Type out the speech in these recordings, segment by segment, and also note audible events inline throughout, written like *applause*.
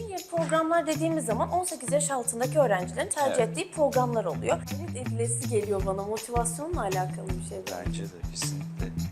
Junior programlar dediğimiz zaman 18 yaş altındaki öğrencilerin tercih Evet. ettiği programlar oluyor. Evet edilesi geliyor bana motivasyonla alakalı bir şey. Bence de kesinlikle.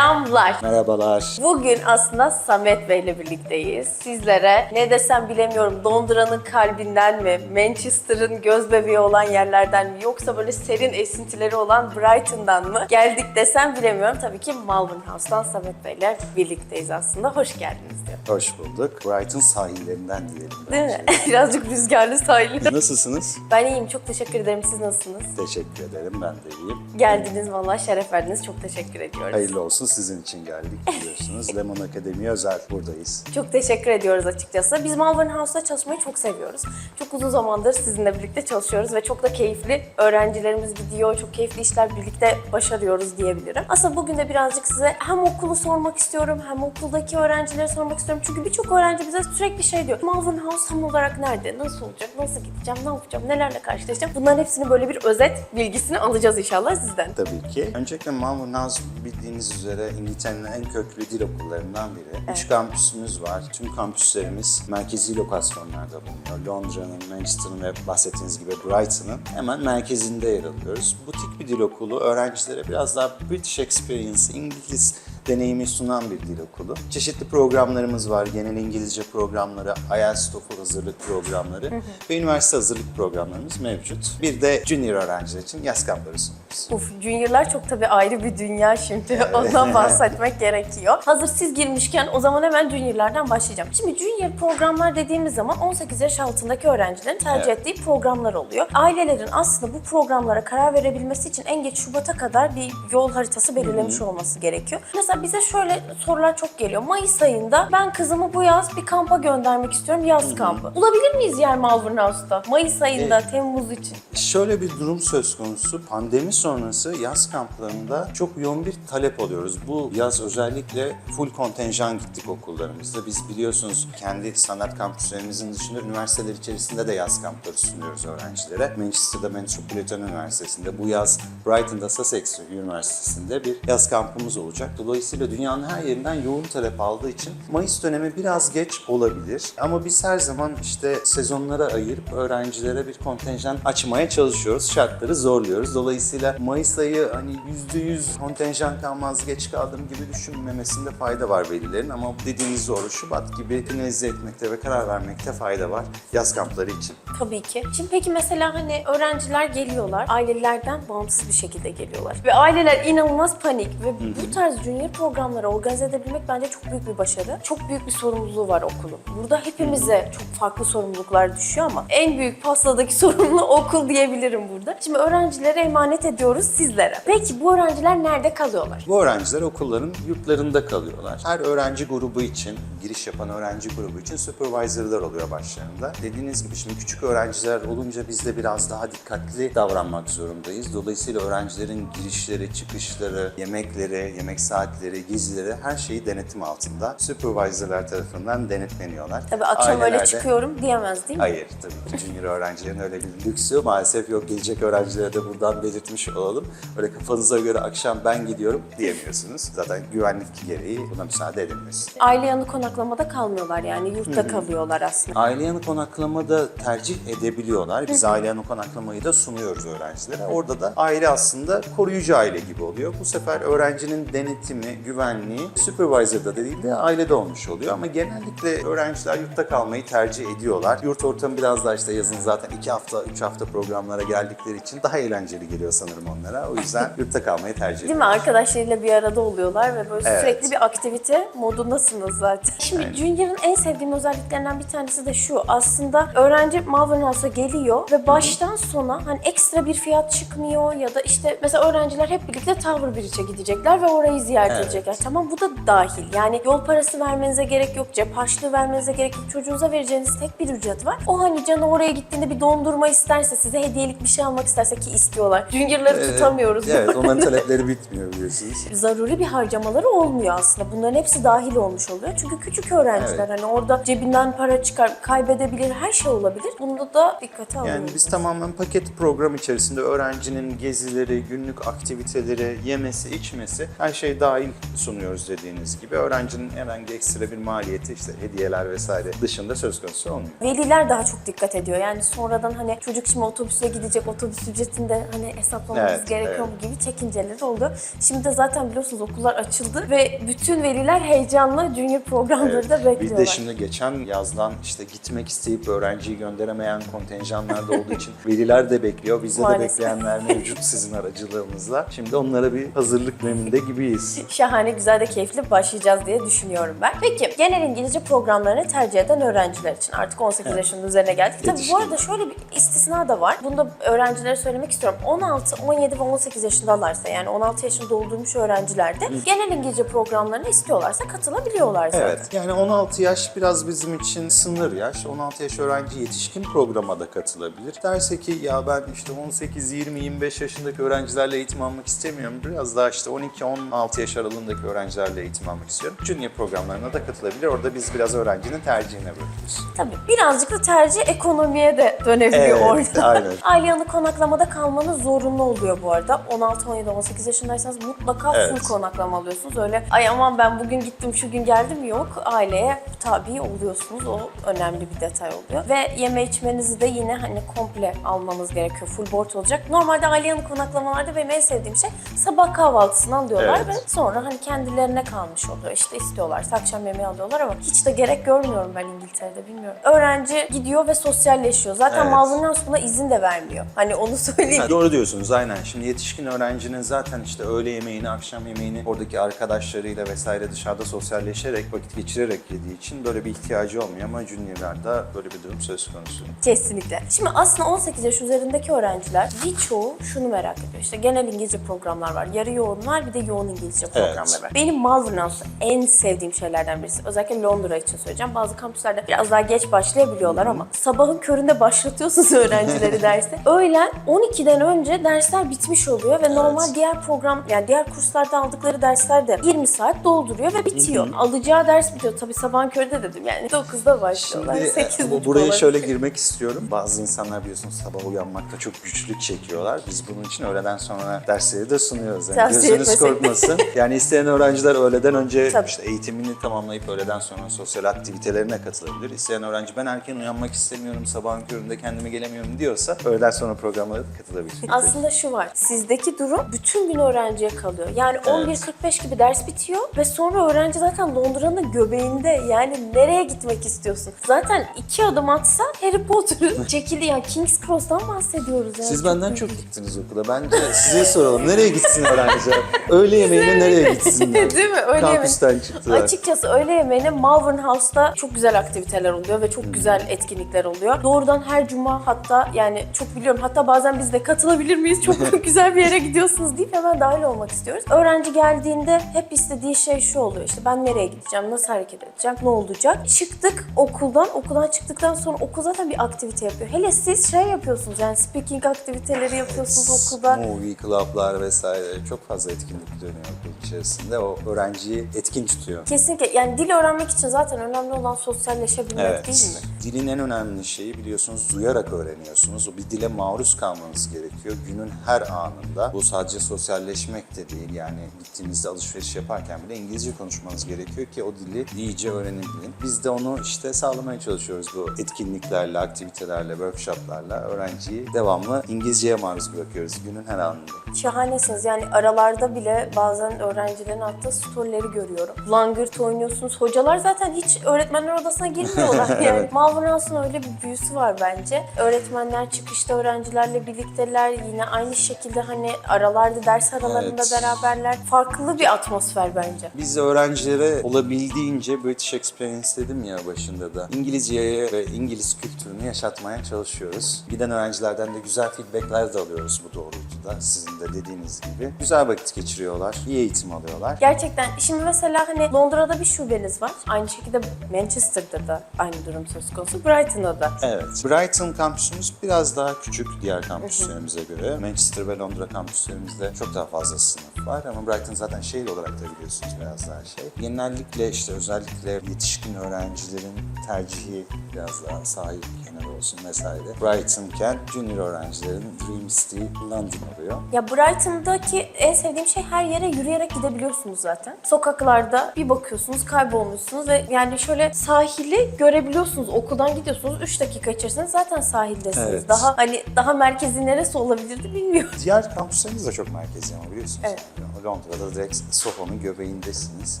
Selamlar. Merhabalar. Bugün aslında Samet Bey ile birlikteyiz. Sizlere ne desem bilemiyorum Londra'nın kalbinden mi, Manchester'ın göz bebeği olan yerlerden mi yoksa böyle serin esintileri olan Brighton'dan mı geldik desem bilemiyorum. Tabii ki Malvern House'tan Samet Bey ile birlikteyiz aslında. Hoş geldiniz diyor. Hoş bulduk. Brighton sahillerinden diyelim. Değil mi? *laughs* Birazcık rüzgarlı sahilde. Nasılsınız? Ben iyiyim. Çok teşekkür ederim. Siz nasılsınız? Teşekkür ederim. Ben de iyiyim. Geldiniz vallahi şeref verdiniz. Çok teşekkür ediyoruz. Hayırlı olsun. Sizin için geldik biliyorsunuz. *laughs* Lemon Akademi özel buradayız. Çok teşekkür ediyoruz açıkçası. Biz Malvern House'da çalışmayı çok seviyoruz. Çok uzun zamandır sizinle birlikte çalışıyoruz ve çok da keyifli. Öğrencilerimiz gidiyor, çok keyifli işler birlikte başarıyoruz diyebilirim. Aslında bugün de birazcık size hem okulu sormak istiyorum, hem okuldaki öğrencileri sormak istiyorum. Çünkü birçok öğrenci bize sürekli şey diyor. Malvern House tam olarak nerede? Nasıl olacak? Nasıl gideceğim? Ne yapacağım? Nelerle karşılaşacağım? Bunların hepsini böyle bir özet bilgisini alacağız inşallah sizden. Tabii ki. Öncelikle Malvern House bildiğiniz üzere İngiltere'nin en köklü dil okullarından biri. Üç kampüsümüz var. Tüm kampüslerimiz merkezi lokasyonlarda bulunuyor. Londra'nın, Manchester'ın ve bahsettiğiniz gibi Brighton'ın hemen merkezinde yer alıyoruz. Butik bir dil okulu öğrencilere biraz daha British Experience, İngiliz deneyimi sunan bir dil okulu. Çeşitli programlarımız var. Genel İngilizce programları, IELTS, TOEFL hazırlık programları ve üniversite hazırlık programlarımız mevcut. Bir de junior öğrenciler için yaz kampları sunuyoruz. Uf, Junior'lar çok tabii ayrı bir dünya şimdi. Ondan *laughs* bahsetmek gerekiyor. Hazır siz girmişken o zaman hemen Junior'lardan başlayacağım. Şimdi Junior programlar dediğimiz zaman 18 yaş altındaki öğrencilerin tercih Evet. ettiği programlar oluyor. Ailelerin aslında bu programlara karar verebilmesi için en geç Şubat'a kadar bir yol haritası belirlemiş olması gerekiyor. Mesela bize şöyle sorular çok geliyor. Mayıs ayında ben kızımı bu yaz bir kampa göndermek istiyorum. Yaz kampı. Bulabilir miyiz yer Malvern House'da? Mayıs ayında, Temmuz için. Şöyle bir durum söz konusu. Pandemi sonrası yaz kamplarında çok yoğun bir talep alıyoruz. Bu yaz özellikle full kontenjan gittik okullarımızda. Biz biliyorsunuz kendi sanat kampüslerimizin dışında üniversiteler içerisinde de yaz kampları sunuyoruz öğrencilere. Manchester'da Metropolitan Üniversitesi'nde, bu yaz Brighton'da Sussex Üniversitesi'nde bir yaz kampımız olacak. Dolayısıyla dünyanın her yerinden yoğun talep aldığı için Mayıs dönemi biraz geç olabilir. Ama biz her zaman işte sezonlara ayırıp öğrencilere bir kontenjan açmaya çalışıyoruz. Şartları zorluyoruz. Dolayısıyla Mayıs ayı hani %100 kontenjan kalmaz geç kaldım gibi düşünmemesinde fayda var velilerin ama dediğiniz doğru Şubat gibi finalize etmekte ve karar vermekte fayda var yaz kampları için. Tabii ki. Şimdi peki mesela hani öğrenciler geliyorlar, ailelerden bağımsız bir şekilde geliyorlar. Ve aileler inanılmaz panik ve bu tarz junior programları organize edebilmek bence çok büyük bir başarı. Çok büyük bir sorumluluğu var okulun. Burada hepimize çok farklı sorumluluklar düşüyor ama en büyük pastadaki *laughs* sorumlu okul diyebilirim burada. Şimdi öğrencilere emanet ediyoruz sizlere. Peki bu öğrenciler nerede kalıyorlar? Bu öğrenciler okulların yurtlarında kalıyorlar. Her öğrenci grubu için, giriş yapan öğrenci grubu için supervisorlar oluyor başlarında. Dediğiniz gibi şimdi küçük öğrenciler olunca biz de biraz daha dikkatli davranmak zorundayız. Dolayısıyla öğrencilerin girişleri, çıkışları, yemekleri, yemek saatleri, gezileri her şeyi denetim altında. Supervisorlar tarafından denetleniyorlar. Tabii akşam öyle Ailelerde- çıkıyorum diyemez değil mi? Hayır tabii junior öğrencilerin öyle bir lüksü maalesef yok. Gelecek öğrencilere de buradan belirtmiş olalım. Öyle kafanıza göre akşam ben gidiyorum diyemiyorsunuz. Zaten güvenlik gereği buna müsaade edilmez. Aile yanı konaklamada kalmıyorlar yani yurtta kalıyorlar aslında. Aile yanı konaklamada tercih edebiliyorlar. Biz aile yanı konaklamayı da sunuyoruz öğrencilere. Orada da aile aslında koruyucu aile gibi oluyor. Bu sefer öğrencinin denetimi, güvenliği supervisor'da değil de ailede olmuş oluyor. Ama genellikle öğrenciler yurtta kalmayı tercih ediyorlar. Yurt ortamı biraz daha işte yazın zaten 2 hafta, 3 hafta programlara geldikleri için daha eğlenceli geliyor sanırım onlara. O yüzden *laughs* yurtta kalmayı tercih Değil ediyorlar. mi? Arkadaşlarıyla bir arada oluyorlar ve böyle Evet. sürekli bir aktivite modundasınız zaten. *laughs* Şimdi Junior'ın en sevdiğim özelliklerinden bir tanesi de şu. Aslında öğrenci Malvern House'a geliyor ve baştan sona hani ekstra bir fiyat çıkmıyor ya da işte mesela öğrenciler hep birlikte Tower Bridge'e gidecekler ve orayı ziyaret Yani tamam bu da dahil. Yani yol parası vermenize gerek yok, cep harçlığı vermenize gerek yok. Çocuğunuza vereceğiniz tek bir ücret var. O hani canı oraya gittiğinde bir dondurma isterse, size hediyelik bir şey almak isterse ki istiyorlar. Junior'ları tutamıyoruz. Evet, *laughs* onların talepleri bitmiyor biliyorsunuz. zaruri bir harcamaları olmuyor aslında. Bunların hepsi dahil olmuş oluyor. Çünkü küçük öğrenciler hani orada cebinden para çıkar, kaybedebilir, her şey olabilir. Bunda da dikkate alıyoruz. Yani biz tamamen paket program içerisinde öğrencinin gezileri, günlük aktiviteleri, yemesi, içmesi her şey dahil sunuyoruz dediğiniz gibi. Öğrencinin herhangi ekstra bir maliyeti işte hediyeler vesaire dışında söz konusu olmuyor. Veliler daha çok dikkat ediyor. Yani sonradan hani çocuk şimdi otobüse gidecek, otobüs ücretinde hani hesaplamamız Evet, gerekiyor mu evet. gibi çekinceleri oluyor. Şimdi de zaten biliyorsunuz okullar açıldı ve bütün veliler heyecanla junior programları da Bir bekliyorlar. de şimdi geçen yazdan işte gitmek isteyip öğrenciyi gönderemeyen kontenjanlar da olduğu için veliler de bekliyor. Bizde de bekleyenler mevcut sizin aracılığınızla. Şimdi onlara bir hazırlık döneminde gibiyiz. Şahane, güzel de keyifli başlayacağız diye düşünüyorum ben. Peki genel İngilizce programlarını tercih eden öğrenciler için artık 18 yaşının üzerine geldik. Tabii bu arada şöyle bir istisna da var. Bunu da öğrencilere söylemek istiyorum. 16, 17 ve 18 yaşındalarsa yani 16 yaşını doldurmuş öğrenciler de genel İngilizce programlarını istiyorlarsa katılabiliyorlar zaten. Evet. Yani 16 yaş biraz bizim için sınır yaş. 16 yaş öğrenci yetişkin programa da katılabilir. Derse ki ya ben işte 18, 20, 25 yaşındaki öğrencilerle eğitim almak istemiyorum. Biraz daha işte 12, 16 yaş aralığındaki öğrencilerle eğitim almak istiyorum. Junior programlarına da katılabilir. Orada biz biraz öğrencinin tercihine bırakıyoruz. Tabii birazcık da tercih ekonomiye de dönebiliyor Evet, orada. aynen. *laughs* Aile yanı konaklamada kalmanız zorunlu oluyor bu arada. 16, 17, 18 yaşındaysanız mutlaka Evet. full konaklama alıyorsunuz. Öyle ay aman ben bugün gittim şu gün geldim yok. Aileye tabi oluyorsunuz. O önemli bir detay oluyor. Ve yeme içmenizi de yine hani komple almanız gerekiyor. Full board olacak. Normalde aile yanı konaklamalarda benim en sevdiğim şey sabah kahvaltısını alıyorlar Evet. ve sonra hani kendilerine kalmış oluyor. İşte istiyorlarsa akşam yemeği alıyorlar ama hiç de gerek görmüyorum ben İngiltere'de bilmiyorum. Öğrenci gidiyor ve sosyalleşiyor. Zaten Evet. House buna izin de vermiyor. Hani onu söyleyeyim. Ha, doğru diyorsunuz aynen. Şimdi yetişkin öğrencinin zaten işte öğle yemeğini, akşam yemeğini oradaki arkadaşlarıyla vesaire dışarıda sosyalleşerek, vakit geçirerek yediği için böyle bir ihtiyacı olmuyor ama juniorlarda böyle bir durum söz konusu. Kesinlikle. Şimdi aslında 18 yaş üzerindeki öğrenciler birçoğu şunu merak ediyor. İşte genel İngilizce programlar var. Yarı yoğun var bir de yoğun İngilizce var. Benim Malvern House en sevdiğim şeylerden birisi. Özellikle Londra için söyleyeceğim. Bazı kampüslerde biraz daha geç başlayabiliyorlar ama sabahın köründe başlatıyorsunuz *laughs* öğrencileri derse. Öğlen 12'den önce dersler bitmiş oluyor ve normal diğer program yani diğer kurslarda aldıkları dersler de 20 saat dolduruyor ve bitiyor. Alacağı ders bitiyor. Tabii sabahın köründe dedim yani 9'da başlıyorlar. Şimdi 8 e, bu- buraya şöyle *laughs* girmek istiyorum. Bazı insanlar biliyorsunuz sabah uyanmakta çok güçlük çekiyorlar. Biz bunun için öğleden sonra dersleri de sunuyoruz. Yani Tavsiye gözünüz etmesek. korkmasın. *laughs* Yani isteyen öğrenciler öğleden önce Tabii. işte eğitimini tamamlayıp öğleden sonra sosyal aktivitelerine katılabilir. İsteyen öğrenci ben erken uyanmak istemiyorum, sabahın köründe kendime gelemiyorum diyorsa öğleden sonra programlara katılabilir. Aslında şu var. Sizdeki durum bütün gün öğrenciye kalıyor. Yani 11.45 gibi ders bitiyor ve sonra öğrenci zaten Londra'nın göbeğinde. Yani nereye gitmek istiyorsun? Zaten iki adım atsa Harry Potter'ın *laughs* çekildiği yani King's Cross'tan bahsediyoruz. Yani. Siz benden çok gittiniz okula. Bence size soralım. Nereye gitsin öğrenciler? *laughs* Öğle yemeğine nereye gitsinler? *laughs* Değil mi? Öyle Kampüsten çıktılar. Açıkçası öğle yemeğine Malvern House'da çok güzel aktiviteler oluyor ve çok güzel etkinlikler oluyor. Doğrudan her cuma hatta yani çok biliyorum hatta bazen biz de katılabilir miyiz? Çok *laughs* güzel bir yere gidiyorsunuz deyip hemen dahil olmak istiyoruz. Öğrenci geldiğinde hep istediği şey şu oluyor. İşte ben nereye gideceğim? Nasıl hareket edeceğim? Ne olacak? Çıktık okuldan. Okuldan çıktıktan sonra okul zaten bir aktivite yapıyor. Hele siz şey yapıyorsunuz yani speaking aktiviteleri yapıyorsunuz okulda. Movie, club'lar vesaire çok fazla etkinlik dönüyor okul içerisinde. O öğrenciyi etkin tutuyor. Kesinlikle yani dil öğrenmek için zaten önemli olan sosyalleşebilmek değil mi? Dilin en önemli şeyi biliyorsunuz duyarak öğreniyorsunuz. O bir dile maruz kalmanız gerekiyor. Günün her anında. Bu sadece sosyalleşmek de değil. Yani gittiğinizde alışveriş yaparken bile İngilizce konuşmanız gerekiyor ki o dili iyice öğrenebilin. Biz de onu işte sağlamaya çalışıyoruz bu etkinliklerle, aktivitelerle, workshoplarla. Öğrenciyi devamlı İngilizceye maruz bırakıyoruz günün her anında. Şahanesiniz. Yani aralarda bile bazen öğrencilerin attığı storyleri görüyorum. Langırt oynuyorsunuz. Hocalar zaten hiç öğretmenler odasına girmiyorlar. *laughs* Yani Malvern House'un öyle bir büyüsü var bence. Öğretmenler çıkışta öğrencilerle birlikteler. Yine aynı şekilde hani aralarda, ders aralarında Evet. beraberler. Farklı bir atmosfer bence. Biz öğrencilere olabildiğince British Experience dedim ya başında da İngilizceye ve İngiliz kültürünü yaşatmaya çalışıyoruz. Giden öğrencilerden de güzel feedbackler de alıyoruz bu doğrultuda sizin de dediğiniz gibi. Güzel vakit geçiriyorlar, iyi eğitim eğitim alıyorlar. Gerçekten şimdi mesela hani Londra'da bir şubeniz var. Aynı şekilde Manchester'da da aynı durum söz konusu. Brighton'da da. Evet. Brighton kampüsümüz biraz daha küçük diğer kampüslerimize göre. Manchester ve Londra kampüslerimizde çok daha fazla sınıf var ama Brighton zaten şehir olarak da biliyorsunuz biraz daha şey. Genellikle işte özellikle yetişkin öğrencilerin tercihi biraz daha sahil kenarı olsun vesaire. Brighton'ken junior öğrencilerin Dream City London oluyor. Ya Brighton'daki en sevdiğim şey her yere yürüyerek gidebiliyorsunuz zaten. Sokaklarda bir bakıyorsunuz kaybolmuşsunuz ve yani şöyle sahili görebiliyorsunuz. Okuldan gidiyorsunuz 3 dakika içerisinde zaten sahildesiniz. Evet. Daha hani daha merkezi neresi olabilirdi bilmiyorum. Diğer kampüslerimiz de çok merkezi ama biliyorsunuz. Evet. Londra'da direkt Soho'nun göbeğindesiniz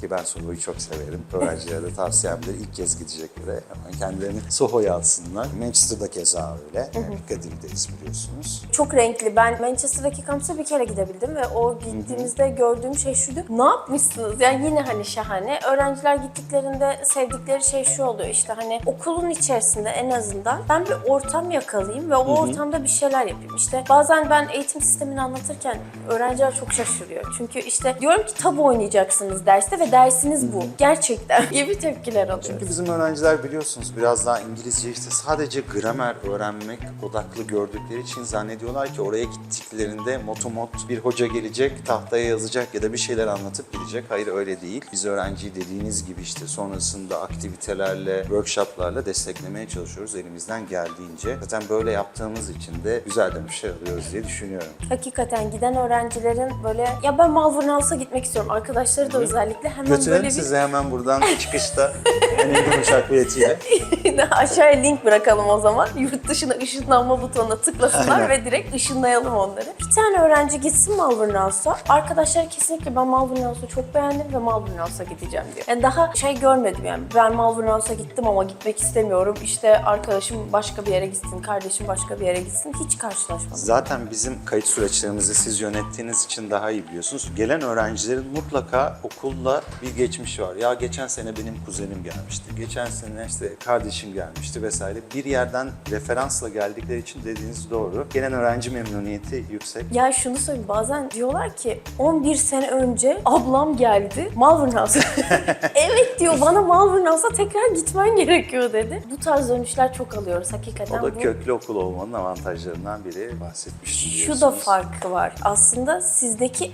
ki ben Soho'yu çok severim. Öğrencilere de tavsiyemdir ilk kez gideceklere hemen kendilerini Soho'ya alsınlar. Manchester'da keza öyle. Yani Piccadilly'deyiz biliyorsunuz. Çok renkli. Ben Manchester'daki kampüse bir kere gidebildim ve o gittiğimizde gördüğüm şey şuydu. Ne yapmışsınız? Yani yine hani şahane. Öğrenciler gittiklerinde sevdikleri şey şu oluyor işte hani okulun içerisinde en azından ben bir ortam yakalayayım ve o ortamda bir şeyler yapayım. İşte bazen ben eğitim sistemini anlatırken öğrenciler çok şaşırıyor. Çünkü işte diyorum ki tabu oynayacaksınız derste ve dersiniz bu. Gerçekten *laughs* gibi tepkiler alıyoruz. Çünkü bizim öğrenciler biliyorsunuz biraz daha İngilizce işte sadece gramer öğrenmek odaklı gördükleri için zannediyorlar ki oraya gittiklerinde motomot bir hoca gelecek, tahtaya yazacak ya da bir şeyler anlatıp gidecek. Hayır öyle değil. Biz öğrenciyi dediğiniz gibi işte sonrasında aktivitelerle, workshoplarla desteklemeye çalışıyoruz elimizden geldiğince. Zaten böyle yaptığımız için de güzel dönüşler alıyoruz diye düşünüyorum. Hakikaten giden öğrencilerin böyle ya ben Malvern House'a gitmek istiyorum. Arkadaşları da özellikle hemen böyle Götürelim bir sizi hemen buradan *laughs* çıkışta en uygun uçak biletiyle. *laughs* Aşağıya link bırakalım o zaman. Yurt dışına ışınlanma butonuna tıklasınlar Aynen. ve direkt ışınlayalım onları. Bir tane öğrenci gitsin Malvern House'a. Arkadaşları kesinlikle ben Malvern House'u çok beğendim ve Malvern House'a gideceğim diyor. Yani daha şey görmedim yani. Ben Malvern House'a gittim ama gitmek istemiyorum. İşte arkadaşım başka bir yere gitsin, kardeşim başka bir yere gitsin. Hiç karşılaşmadım. Zaten bizim kayıt süreçlerimizi siz yönettiğiniz için daha iyi biliyorsunuz. Gelen öğrencilerin mutlaka okulla bir geçmişi var. Ya geçen sene benim kuzenim gelmişti. Geçen sene işte kardeşim gelmişti vesaire. Bir yerden referansla geldikleri için dediğiniz doğru. Gelen öğrenci memnuniyeti yüksek. Ya şunu söyleyeyim bazen diyorlar ki 11 sene önce ablam geldi Malvern House'a. *laughs* evet diyor bana Malvern House'a tekrar gitmen gerekiyor dedi. Bu tarz dönüşler çok alıyoruz hakikaten. O da bu... köklü okul olmanın avantajlarından biri bahsetmiştim Şu diyorsunuz. da farkı var. Aslında sizdeki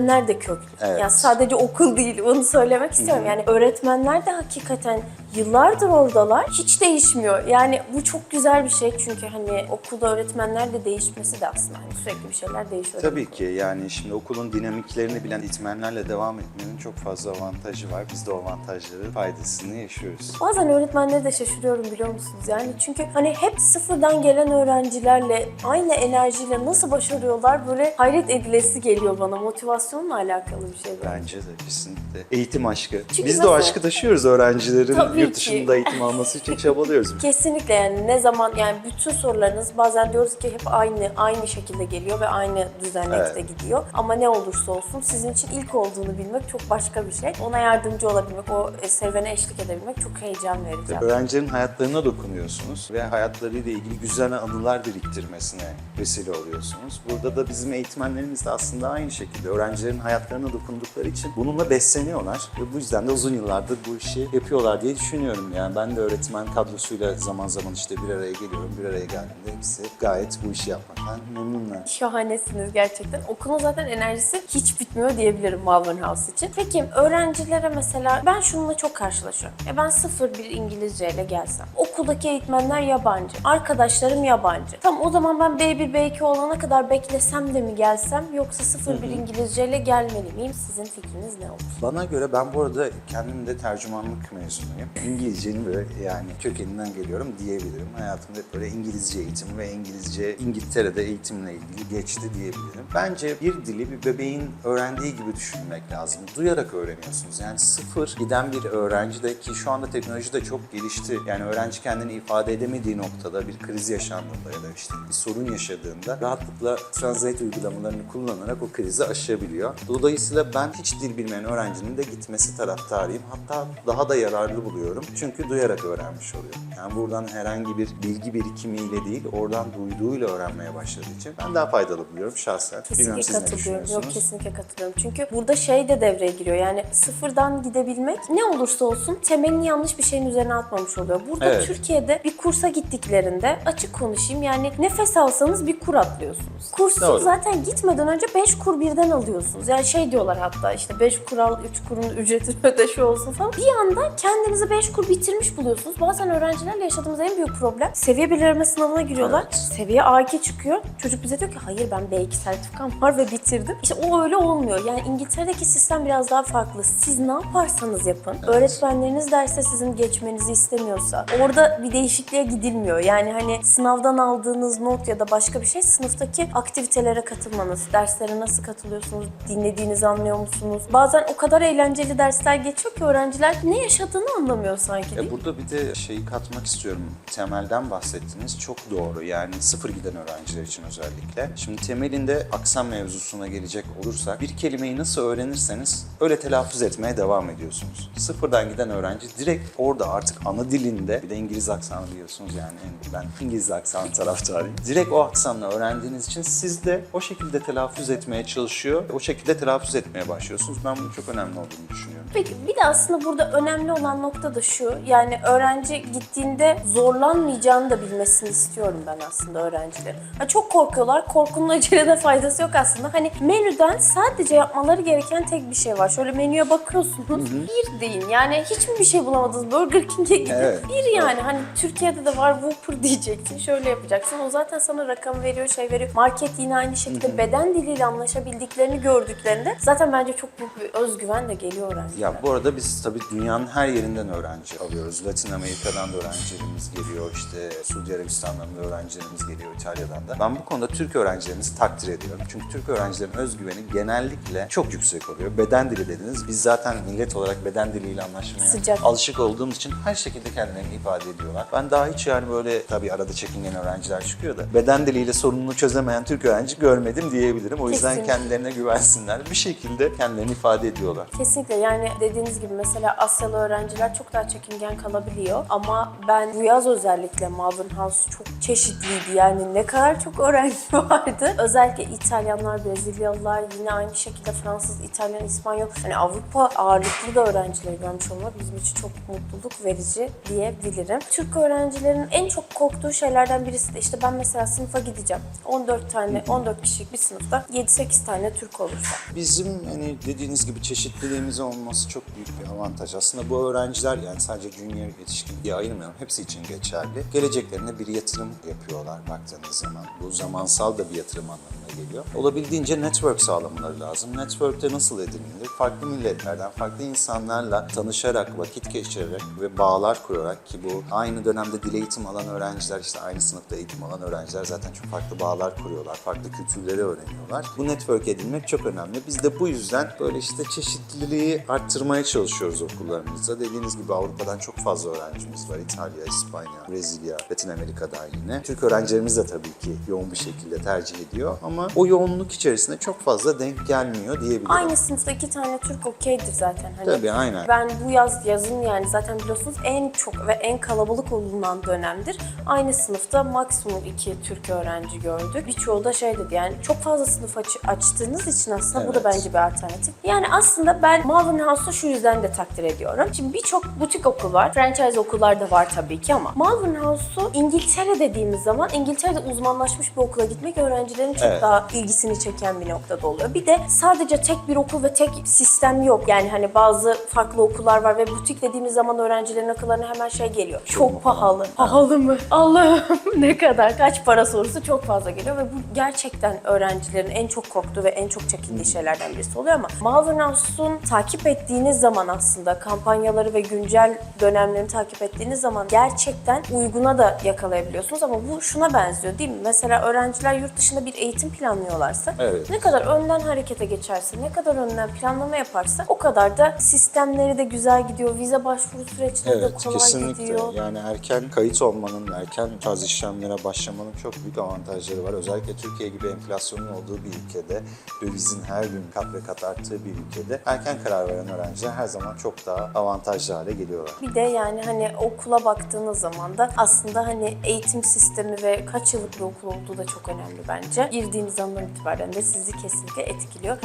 eğitmenler de köklü. Evet. Yani sadece okul değil onu söylemek istiyorum. Yani öğretmenler de hakikaten yıllardır oradalar. Hiç değişmiyor. Yani bu çok güzel bir şey çünkü hani okulda öğretmenler de değişmesi de aslında hani sürekli bir şeyler değişiyor. Tabii ki yani şimdi okulun dinamiklerini bilen eğitmenlerle devam etmenin çok fazla avantajı var. Biz de o avantajları, faydasını yaşıyoruz. Bazen öğretmenleri de şaşırıyorum biliyor musunuz? Yani çünkü hani hep sıfırdan gelen öğrencilerle aynı enerjiyle nasıl başarıyorlar böyle hayret edilesi geliyor bana. Motivasyonla alakalı bir şey. Bence de kesinlikle. Eğitim aşkı. Çünkü Biz de o aşkı taşıyoruz öğrencilerin Tabii yurt ki. dışında eğitim alması için çabalıyoruz. *laughs* Kesinlikle yani ne zaman yani bütün sorularınız bazen diyoruz ki hep aynı aynı şekilde geliyor ve aynı düzenekte gidiyor. Ama ne olursa olsun sizin için ilk olduğunu bilmek çok başka bir şey. Ona yardımcı olabilmek, o e, serüvene eşlik edebilmek çok heyecan verici. Öğrencilerin hayatlarına dokunuyorsunuz ve hayatlarıyla ilgili güzel anılar biriktirmesine vesile oluyorsunuz. Burada da bizim eğitmenlerimiz de aslında aynı şekilde öğrencilerin hayatlarına dokundukları için bununla besleniyorlar ve bu yüzden de uzun yıllardır bu işi yapıyorlar diye düşünüyorum. Yani ben de öğretmen kadrosuyla zaman zaman işte bir araya geliyorum. Bir araya geldiğimde hepsi gayet bu işi yapmaktan memnunlar. Şahanesiniz gerçekten. Okulun zaten enerjisi hiç bitmiyor diyebilirim Malvern House için. Peki öğrencilere mesela ben şununla çok karşılaşıyorum. E ben sıfır bir İngilizceyle gelsem. Okuldaki eğitmenler yabancı. Arkadaşlarım yabancı. Tamam o zaman ben B1, B2 olana kadar beklesem de mi gelsem yoksa sıfır bir İngilizceyle gelmeli miyim? Sizin fikriniz ne olur? Bana göre ben bu arada kendim de tercümanlık mezunuyum. İngilizcenin böyle yani kökeninden geliyorum diyebilirim. Hayatımda hep böyle İngilizce eğitim ve İngilizce İngiltere'de eğitimle ilgili geçti diyebilirim. Bence bir dili bir bebeğin öğrendiği gibi düşünmek lazım. Duyarak öğreniyorsunuz. Yani sıfır giden bir öğrenci de ki şu anda teknoloji de çok gelişti. Yani öğrenci kendini ifade edemediği noktada bir kriz yaşandığında ya da işte bir sorun yaşadığında rahatlıkla Translate uygulamalarını kullanarak o krizi aşabiliyor. Dolayısıyla ben hiç dil bilmeyen öğrencinin de gitmesi taraftarıyım. Hatta daha da yararlı buluyorum. Diyorum. Çünkü duyarak öğrenmiş oluyor. Yani buradan herhangi bir bilgi birikimiyle değil, oradan duyduğuyla öğrenmeye başladığı için ben daha faydalı buluyorum şahsen. Bilmiyorum Kesinlikle siz ne katılıyorum. Yok kesinlikle katılıyorum. Çünkü burada şey de devreye giriyor. Yani sıfırdan gidebilmek ne olursa olsun temelini yanlış bir şeyin üzerine atmamış oluyor. Burada Evet. Türkiye'de bir kursa gittiklerinde açık konuşayım yani nefes alsanız bir kur atlıyorsunuz. Kursu Doğru. zaten gitmeden önce 5 kur birden alıyorsunuz. Yani şey diyorlar hatta işte 5 kur al 3 kurun ücretini *laughs* öde şu olsun falan. Bir anda kendinizi 5 kur bitirmiş buluyorsunuz. Bazen öğrencilerle yaşadığımız en büyük problem seviye belirleme sınavına giriyorlar. Evet. Seviye A2 çıkıyor. Çocuk bize diyor ki hayır ben B2 sertifikam var ve bitirdim. İşte o öyle olmuyor. Yani İngiltere'deki sistem biraz daha farklı. Siz ne yaparsanız yapın. Öğretmenleriniz derse sizin geçmenizi istemiyorsa orada bir değişikliğe gidilmiyor. Yani hani sınavdan aldığınız not ya da başka bir şey sınıftaki aktivitelere katılmanız. Derslere nasıl katılıyorsunuz? Dinlediğinizi anlıyor musunuz? Bazen o kadar eğlenceli dersler geçiyor ki öğrenciler ne yaşadığını anlamıyor sanki değil Ya mi? burada bir de şeyi katmak istiyorum. Temelden bahsettiniz. Çok doğru. Yani sıfır giden öğrenciler için özellikle. Şimdi temelinde aksan mevzusuna gelecek olursak bir kelimeyi nasıl öğrenirseniz öyle telaffuz etmeye devam ediyorsunuz. Sıfırdan giden öğrenci direkt orada artık ana dilinde bir de İngiliz aksanı biliyorsunuz yani ben İngiliz aksanı taraftarıyım. Direkt o aksanla öğrendiğiniz için siz de o şekilde telaffuz etmeye çalışıyor. O şekilde telaffuz etmeye başlıyorsunuz. Ben bunun çok önemli olduğunu düşünüyorum. Peki bir de aslında burada önemli olan nokta da şu. Yani öğrenci gittiğinde zorlanmayacağını da bilmesini istiyorum ben aslında öğrencilerin. Ha, çok korkuyorlar. Korkunun *laughs* acelede faydası yok aslında. Hani menüden sadece yapmaları gereken tek bir şey var. Şöyle menüye bakıyorsunuz. Bir deyin. Yani hiç mi bir şey bulamadınız? Burger King'e gidin. Evet. Bir yani. Hani Türkiye'de de var Whopper *laughs* diyeceksin. Şöyle yapacaksın. O zaten sana rakam veriyor, şey veriyor. Market yine aynı şekilde beden diliyle anlaşabildiklerini gördüklerinde zaten bence çok büyük bir özgüven de geliyor öğrencilere. Ya bu arada biz tabii dünyanın her yerinden öğrenci alıyoruz. Latin Amerika'dan da öğrencilerimiz geliyor, işte Suudi Arabistan'dan da öğrencilerimiz geliyor, İtalya'dan da. Ben bu konuda Türk öğrencilerimizi takdir ediyorum. Çünkü Türk öğrencilerin özgüveni genellikle çok yüksek oluyor. Beden dili dediniz. Biz zaten millet olarak beden diliyle anlaşmaya Sıcak. alışık olduğumuz için her şekilde kendilerini ifade ediyorlar. Ben daha hiç yani böyle tabii arada çekingen öğrenciler çıkıyor da beden diliyle sorununu çözemeyen Türk öğrenci görmedim diyebilirim. O yüzden Kesinlikle. kendilerine güvensinler. Bir şekilde kendilerini ifade ediyorlar. Kesinlikle yani dediğiniz gibi mesela Asyalı öğrenciler çok daha çekingen kalabiliyor ama ben bu yaz özellikle Malvern House çok çeşitliydi yani ne kadar çok öğrenci *laughs* vardı. Özellikle İtalyanlar, Brezilyalılar yine aynı şekilde Fransız, İtalyan, İspanyol hani Avrupa ağırlıklı da öğrencileri görmüş olmak bizim için çok mutluluk verici diyebilirim. Türk öğrencilerin en çok korktuğu şeylerden birisi de işte ben mesela sınıfa gideceğim. 14 tane, 14 kişilik bir sınıfta 7-8 tane Türk olursa. Bizim hani dediğiniz gibi çeşitliliğimiz olması çok büyük bir avantaj. Aslında bu öğrenciler yani sadece junior yetişkin diye ayırmıyorum. Hepsi için geçerli. Geleceklerine bir yatırım yapıyorlar baktığınız zaman. Bu zamansal da bir yatırım anlamına geliyor. Olabildiğince network sağlamaları lazım. Network'te nasıl edinilir? Farklı milletlerden, farklı insanlarla tanışarak, vakit geçirerek ve bağlar kurarak ki bu aynı dönemde dil eğitim alan öğrenciler, işte aynı sınıfta eğitim alan öğrenciler zaten çok farklı bağlar kuruyorlar. Farklı kültürleri öğreniyorlar. Bu network edinmek çok önemli. Biz de bu yüzden böyle işte çeşitliliği arttırmaya çalışıyoruz okullarımızda. Dediğiniz gibi Avrupa'dan çok fazla öğrencimiz var. İtalya, İspanya, Brezilya, Latin Amerika'da yine. Türk öğrencilerimiz de tabii ki yoğun bir şekilde tercih ediyor ama o yoğunluk içerisinde çok fazla denk gelmiyor diyebilirim. Aynı sınıfta iki tane Türk okeydir zaten. Hani Tabii, aynen. Ben bu yaz yazın yani zaten biliyorsunuz en çok ve en kalabalık olunan dönemdir. Aynı sınıfta maksimum iki Türk öğrenci gördük. Birçoğu da şey dedi yani çok fazla sınıf aç- açtığınız için aslında bu da Evet. bence bir alternatif. Yani aslında ben Malvern House'u şu yüzden de takdir ediyorum. Şimdi birçok butik okul var. Franchise okullar da var tabii ki ama Malvern House'u İngiltere dediğimiz zaman İngiltere'de uzmanlaşmış bir okula gitmek öğrencilerin çok Evet. daha ilgisini çeken bir noktada oluyor. Bir de sadece tek bir okul ve tek sistem yok. Yani hani bazı farklı okullar var ve butik dediğimiz zaman öğrencilerin akıllarına hemen şey geliyor. Çok pahalı. Pahalı mı? Allah'ım *laughs* ne kadar? Kaç para sorusu çok fazla geliyor ve bu gerçekten öğrencilerin en çok korktuğu ve en çok çekindiği şeylerden birisi oluyor ama Malvern House'un takip ettiğiniz zaman aslında kampanyaları ve güncel dönemlerini takip ettiğiniz zaman gerçekten uyguna da yakalayabiliyorsunuz ama bu şuna benziyor değil mi? Mesela öğrenciler yurt dışında bir eğitim planlıyorlarsa Evet. ne kadar önden harekete geçerse, ne kadar önden planlama yaparsa o kadar da sistemleri de güzel gidiyor. Vize başvuru süreçleri de Evet kolay kesinlikle. gidiyor. Yani erken kayıt olmanın, erken tarz işlemlere başlamanın çok büyük avantajları var. Özellikle Türkiye gibi enflasyonun olduğu bir ülkede, dövizin her gün kat ve kat arttığı bir ülkede erken karar veren öğrenciler her zaman çok daha avantajlı hale geliyorlar. Bir de yani hani okula baktığınız zaman da aslında hani eğitim sistemi ve kaç yıllık bir okul olduğu da çok önemli bence. Girdiğiniz andan itibaren de sizi kesinlikle etkiliyor.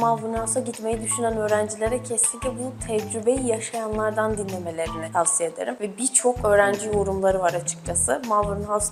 House'a gitmeyi düşünen öğrencilere kesinlikle bu tecrübeyi yaşayanlardan dinlemelerini tavsiye ederim. Ve birçok öğrenci yorumları var açıkçası.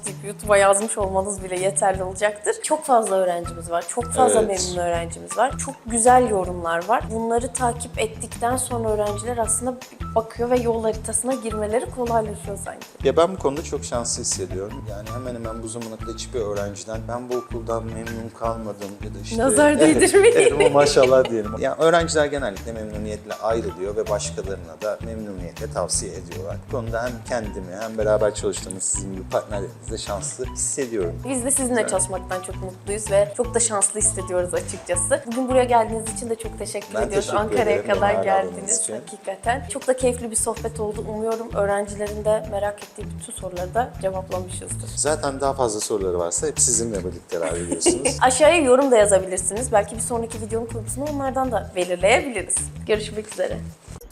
Deyip YouTube'a yazmış olmanız bile yeterli olacaktır. Çok fazla öğrencimiz var. Çok fazla Evet. memnun öğrencimiz var. Çok güzel yorumlar var. Bunları takip ettikten sonra öğrenciler aslında bakıyor ve yol haritasına girmeleri kolaylaşıyor sanki. Ya ben bu konuda çok şanslı hissediyorum. Yani hemen hemen bu zamana kadar hiçbir öğrenciden ben bu okuldan memnun kalmadım ya da işte... Nazar *laughs* değdirmeyin. evet, maşallah diyelim. Yani öğrenciler genellikle memnuniyetle ayrılıyor ve başkalarına da memnuniyetle tavsiye ediyorlar. Bu konuda hem kendimi hem beraber çalıştığımız sizin gibi partnerlerinizle şanslı hissediyorum. Biz de sizinle çalışmaktan çok mutluyuz ve çok da şanslı hissediyoruz açıkçası. Bugün buraya geldiğiniz için de çok teşekkür Ben ediyoruz. Ankara'ya kadar ağırladığınız geldiniz için. hakikaten. Çok da keyifli bir sohbet oldu. Umuyorum öğrencilerin de merak ettiği bütün soruları da cevaplamışızdır. Zaten daha fazla soruları varsa hep sizinle birlikte biliyorsunuz. *laughs* Aşağıya yorum da yazabilirsiniz. Belki bir sonraki videonun konusunu onlardan da belirleyebiliriz. Görüşmek üzere.